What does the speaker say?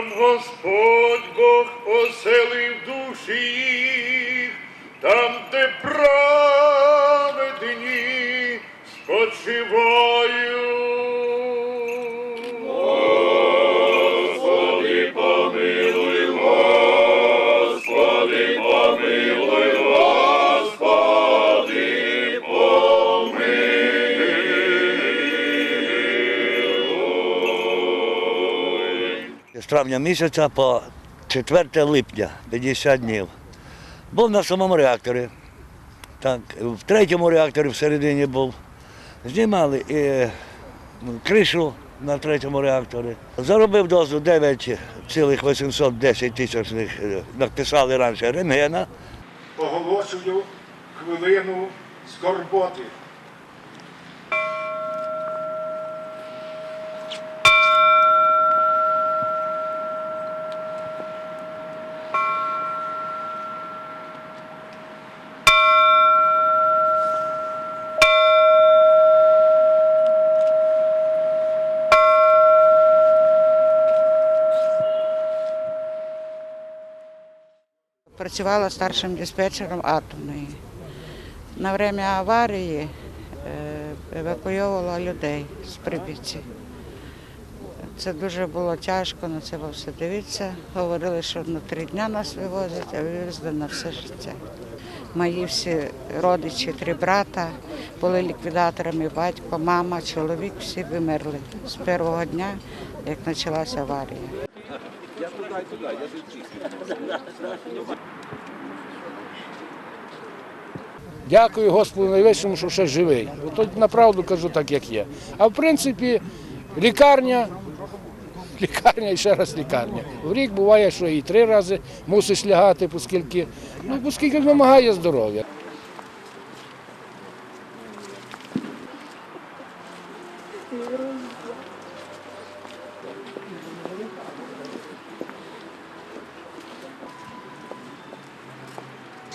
Там Господь Бог оселив душі їх, там, де праведні спочивають. З травня місяця по 4 липня 50 днів. Був на самому реакторі. Так, в третьому реакторі всередині був. Знімали і кришу на третьому реакторі. Заробив дозу 9,810 тисячних, е, написали раніше рентгена. оголошую хвилину скорботи. Працювала старшим диспетчером атомної. На время аварії е, евакуйовувала людей з Прип'яті. Це дуже було тяжко на це все дивитися. Говорили, що на три дні нас вивозять, а вивезли на все життя. Мої всі родичі, три брата були ліквідаторами, батько, мама, чоловік, всі вимерли з першого дня, як почалася аварія. Дякую Господу Найвищому, що ще живий. Ото направду кажу так, як є. А в принципі, лікарня, лікарня і ще раз лікарня. В рік буває, що і три рази мусиш лягати, оскільки, ну, оскільки вимагає здоров'я.